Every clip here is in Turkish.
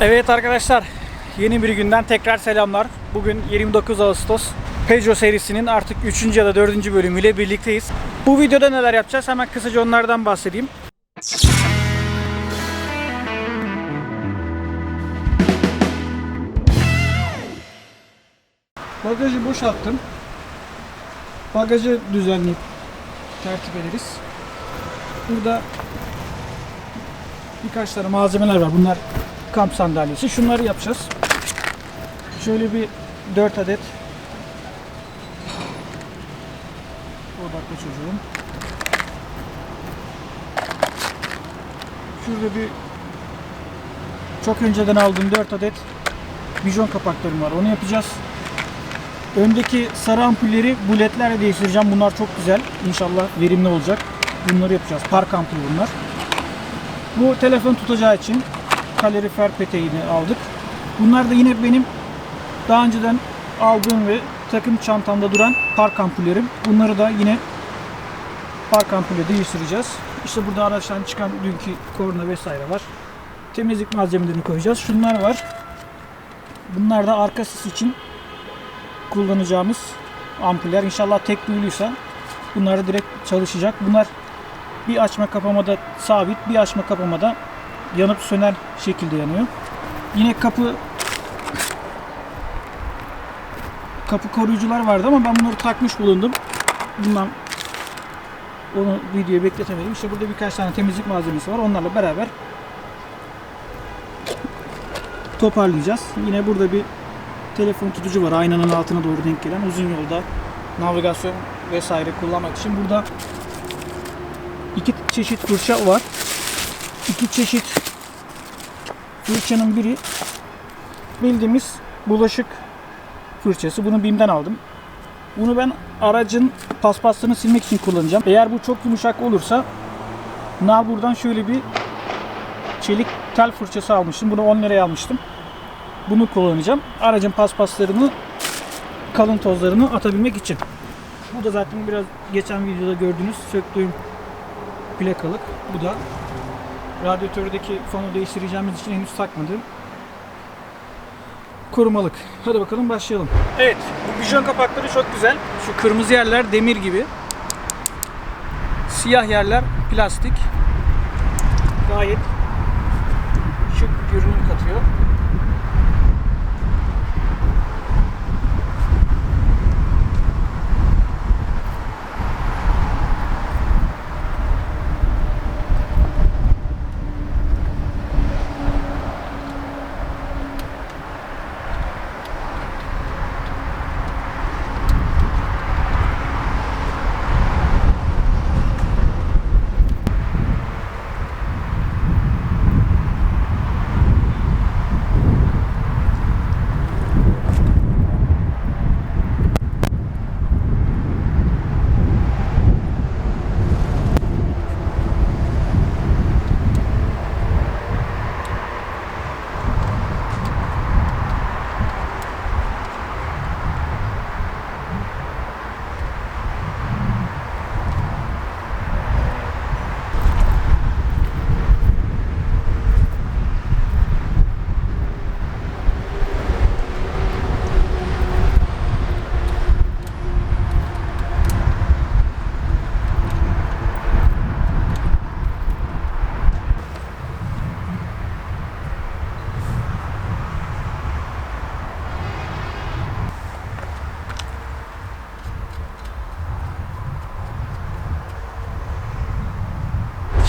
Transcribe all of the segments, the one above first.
Evet arkadaşlar, yeni bir günden tekrar selamlar. Bugün 29 Ağustos. Peugeot serisinin artık 3. ya da 4. bölümüyle birlikteyiz. Bu videoda neler yapacağız? Hemen kısaca onlardan bahsedeyim. Bagajı boşalttım. Bagajı düzenleyip tertip ederiz. Burada birkaç tane malzemeler var. Bunlar kamp sandalyesi. Şunları yapacağız. Şöyle bir 4 adet odaklı çocuğum. Şurada bir çok önceden aldığım 4 adet bijon kapaklarım var. Onu yapacağız. Öndeki sarı ampulleri bu ledlerle değiştireceğim. Bunlar çok güzel. İnşallah verimli olacak. Bunları yapacağız. Park ampulü bunlar. Bu telefon tutacağı için kalorifer peteğini aldık. Bunlar da yine benim daha önceden aldığım ve takım çantamda duran park ampullerim. Bunları da yine park ampulü değiştireceğiz. İşte burada araçtan çıkan dünkü korna vesaire var. Temizlik malzemelerini koyacağız. Şunlar var. Bunlar da arka sis için kullanacağımız ampuller. İnşallah tek duyuluysa bunlar da direkt çalışacak. Bunlar bir açma kapamada sabit, bir açma kapamada yanıp söner şekilde yanıyor. Yine kapı kapı koruyucular vardı ama ben bunları takmış bulundum. Bundan onu videoya bekletemedim. İşte burada birkaç tane temizlik malzemesi var. Onlarla beraber toparlayacağız. Yine burada bir telefon tutucu var. Aynanın altına doğru denk gelen uzun yolda navigasyon vesaire kullanmak için. Burada iki çeşit fırça var. İki çeşit fırçanın biri bildiğimiz bulaşık fırçası. Bunu BİM'den aldım. Bunu ben aracın paspaslarını silmek için kullanacağım. Eğer bu çok yumuşak olursa Nabur'dan şöyle bir çelik tel fırçası almıştım. Bunu 10 liraya almıştım. Bunu kullanacağım. Aracın paspaslarını kalın tozlarını atabilmek için. Bu da zaten biraz geçen videoda gördüğünüz söktüğüm plakalık. Bu da radyatördeki fonu değiştireceğimiz için henüz takmadığım korumalık. Hadi bakalım başlayalım. Evet, bu bijon kapakları çok güzel. Şu kırmızı yerler demir gibi. Siyah yerler plastik. Gayet şık bir görünüm katıyor.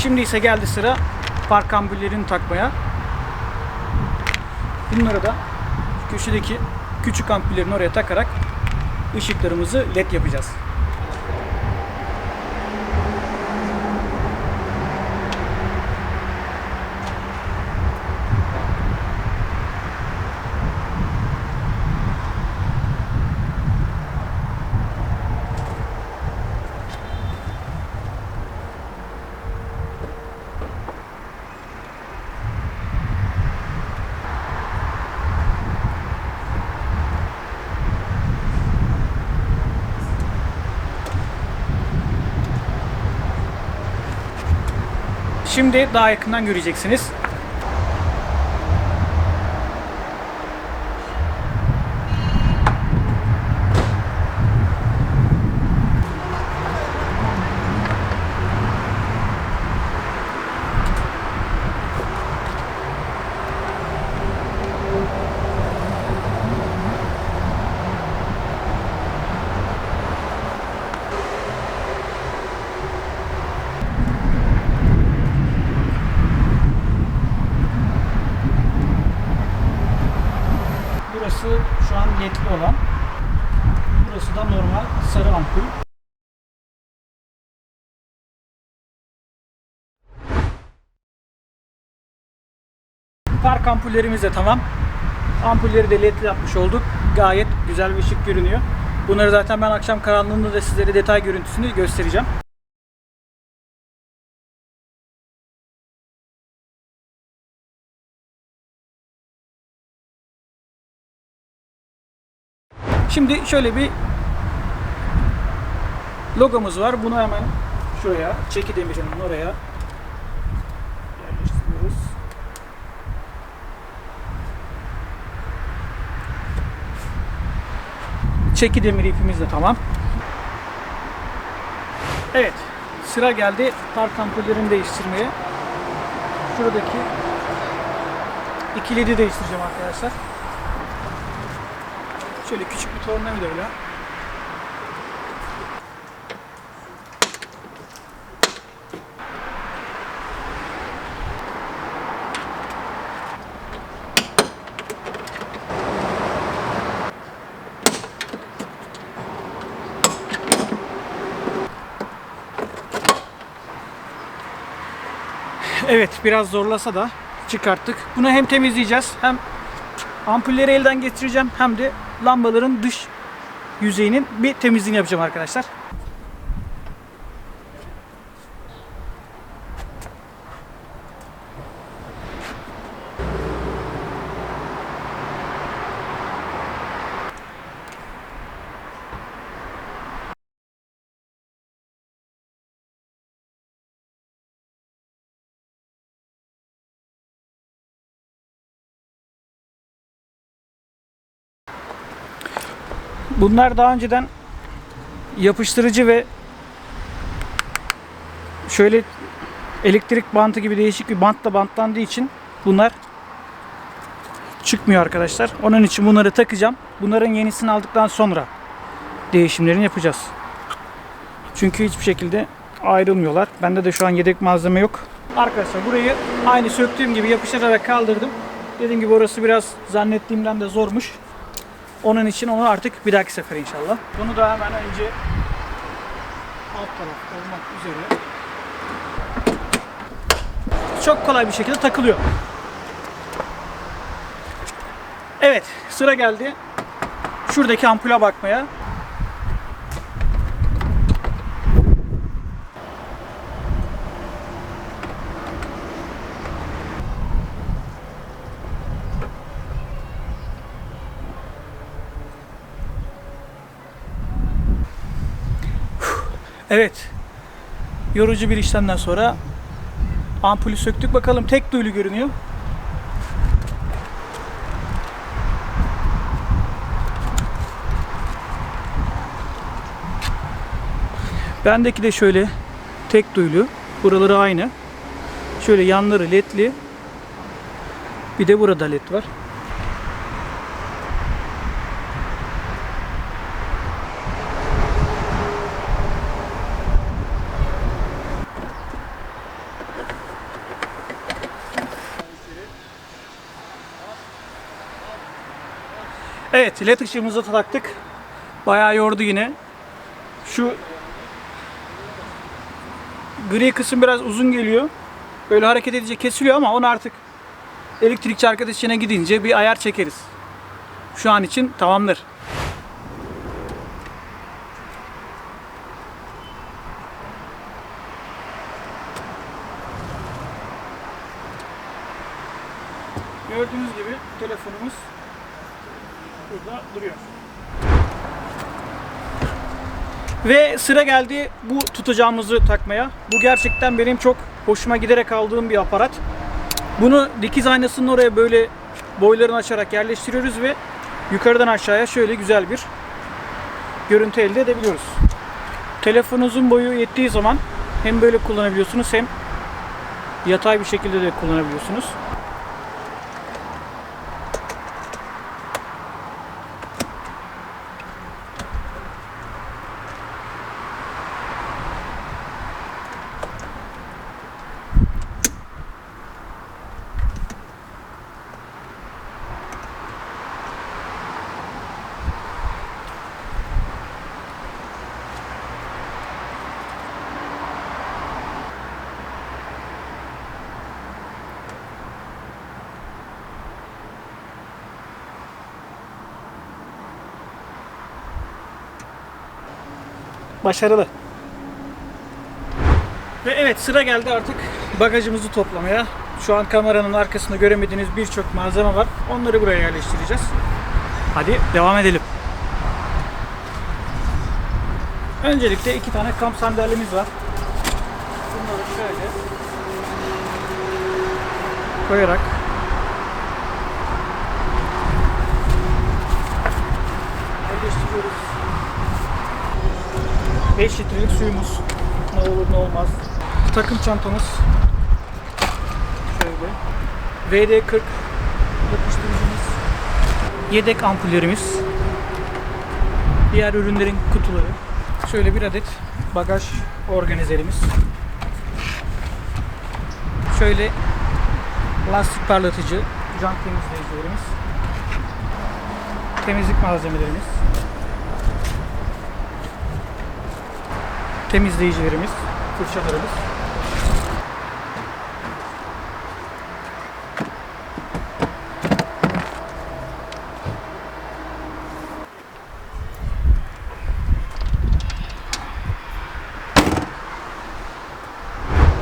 Şimdi ise geldi sıra park ampullerini takmaya. Bunları da köşedeki küçük ampullerin oraya takarak ışıklarımızı led yapacağız. Şimdi daha yakından göreceksiniz. şu an ledli olan. Burası da normal sarı ampul. Park ampullerimiz de tamam. Ampulleri de ledli yapmış olduk. Gayet güzel ve şık görünüyor. Bunları zaten ben akşam karanlığında da sizlere detay görüntüsünü göstereceğim. Şimdi şöyle bir logomuz var. Bunu hemen şuraya, çeki demirinin oraya yerleştiriyoruz. Çeki demir ipimiz de tamam. Evet, sıra geldi park ampullerini değiştirmeye. Şuradaki iki ledi değiştireceğim arkadaşlar. Şöyle küçük bir tornavidayla Evet biraz zorlasa da çıkarttık. Bunu hem temizleyeceğiz hem ampulleri elden geçireceğim hem de lambaların dış yüzeyinin bir temizliğini yapacağım arkadaşlar. Bunlar daha önceden yapıştırıcı ve şöyle elektrik bantı gibi değişik bir bantla bantlandığı için bunlar çıkmıyor arkadaşlar. Onun için bunları takacağım. Bunların yenisini aldıktan sonra değişimlerini yapacağız. Çünkü hiçbir şekilde ayrılmıyorlar. Bende de şu an yedek malzeme yok. Arkadaşlar burayı aynı söktüğüm gibi yapıştırarak kaldırdım. Dediğim gibi orası biraz zannettiğimden de zormuş. Onun için onu artık bir dahaki sefer inşallah. Bunu da hemen önce alt taraf olmak üzere çok kolay bir şekilde takılıyor. Evet sıra geldi şuradaki ampule bakmaya. Evet. Yorucu bir işlemden sonra ampulü söktük. Bakalım tek duyulu görünüyor. Bendeki de şöyle tek duyulu. Buraları aynı. Şöyle yanları ledli. Bir de burada led var. Evet, led ışığımızı taktık. Bayağı yordu yine. Şu gri kısım biraz uzun geliyor. Böyle hareket edince kesiliyor ama onu artık elektrikçi arkadaşına gidince bir ayar çekeriz. Şu an için tamamdır. Gördüğünüz gibi telefonumuz burada duruyor. Ve sıra geldi bu tutacağımızı takmaya. Bu gerçekten benim çok hoşuma giderek aldığım bir aparat. Bunu dikiz aynasının oraya böyle boylarını açarak yerleştiriyoruz ve yukarıdan aşağıya şöyle güzel bir görüntü elde edebiliyoruz. Telefonunuzun boyu yettiği zaman hem böyle kullanabiliyorsunuz hem yatay bir şekilde de kullanabiliyorsunuz. Başarılı. Ve evet sıra geldi artık bagajımızı toplamaya. Şu an kameranın arkasında göremediğiniz birçok malzeme var. Onları buraya yerleştireceğiz. Hadi devam edelim. Öncelikle iki tane kamp sandalyemiz var. Bunları şöyle koyarak yerleştiriyoruz. 5 litrelik suyumuz ne olur ne olmaz. Takım çantamız şöyle. VD40 yapıştırıcımız. Yedek ampullerimiz. Diğer ürünlerin kutuları. Şöyle bir adet bagaj organizerimiz. Şöyle lastik parlatıcı, jant temizleyicilerimiz. Temizlik malzemelerimiz. Temizleyicilerimiz, fırçalarımız.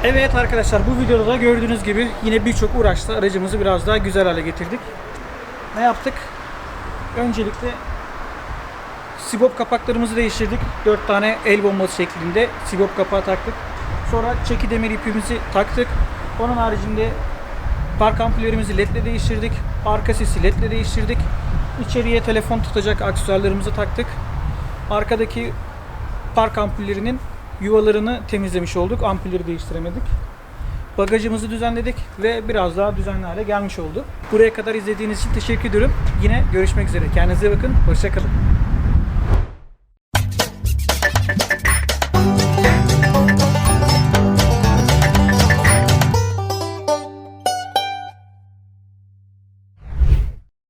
Evet arkadaşlar bu videoda da gördüğünüz gibi yine birçok uğraşla aracımızı biraz daha güzel hale getirdik. Ne yaptık? Öncelikle sibop kapaklarımızı değiştirdik. 4 tane el bombası şeklinde sibop kapağı taktık. Sonra çeki demir ipimizi taktık. Onun haricinde park ampullerimizi ledle değiştirdik. Arka sesi ledle değiştirdik. İçeriye telefon tutacak aksesuarlarımızı taktık. Arkadaki park ampullerinin yuvalarını temizlemiş olduk. Ampulleri değiştiremedik. Bagajımızı düzenledik ve biraz daha düzenli hale gelmiş oldu. Buraya kadar izlediğiniz için teşekkür ediyorum. Yine görüşmek üzere. Kendinize bakın. Hoşçakalın.